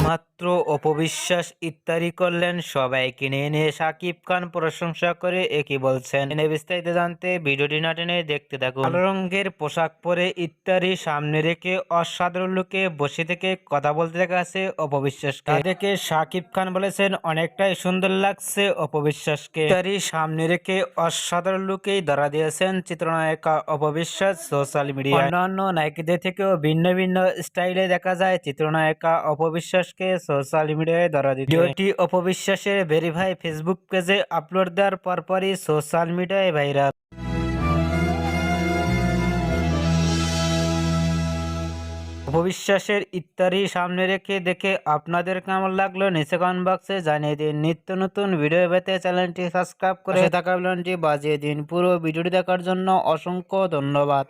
মাত্র অপবিশ্বাস ইত্যাদি করলেন। সবাইকে নিয়ে নিয়ে সাকিব খান প্রশংসা করে একই বলছেন। এনে বিস্তারিত জানতে ভিডিওটি না টেনে দেখতে থাকুন। কালো রঙের পোশাক পরে ইত্যাদি সামনে রেখে অসাধারণ লোকে বসে থেকে কথা বলতে দেখা যাচ্ছে অপবিশ্বাসকে। দেখে সাকিব খান বলেছেন, অনেকটাই সুন্দর লাগছে অপবিশ্বাসকে। ইত্যাদি সামনে রেখে অসাধারণ লোকেই ধরা দিয়েছেন চিত্রনায়িকা অপবিশ্বাস সোশ্যাল মিডিয়া অন্যান্য নায়িকাদের থেকেও ভিন্ন ভিন্ন স্টাইলে দেখা যায় চিত্রনায়িকা অপবিশ্বাসকে সোশ্যাল মিডিয়ায় ধরা দিতে। ভিডিওটি অপবিশ্বাসের ভেরিফাই ফেসবুক পেজে আপলোড দেওয়ার পরপরই সোশ্যাল মিডিয়ায় ভাইরাল অপবিশ্বাসের ইত্যাদি সামনে রেখে দেখে আপনাদের কেমন লাগল নিচে কমেন্ট বক্সে জানিয়ে দিন। নিত্য নতুন ভিডিও পেতে চ্যানেলটি সাবস্ক্রাইব করে থাকা বেলনটি বাজিয়ে দিন। পুরো ভিডিওটি দেখার জন্য অসংখ্য ধন্যবাদ।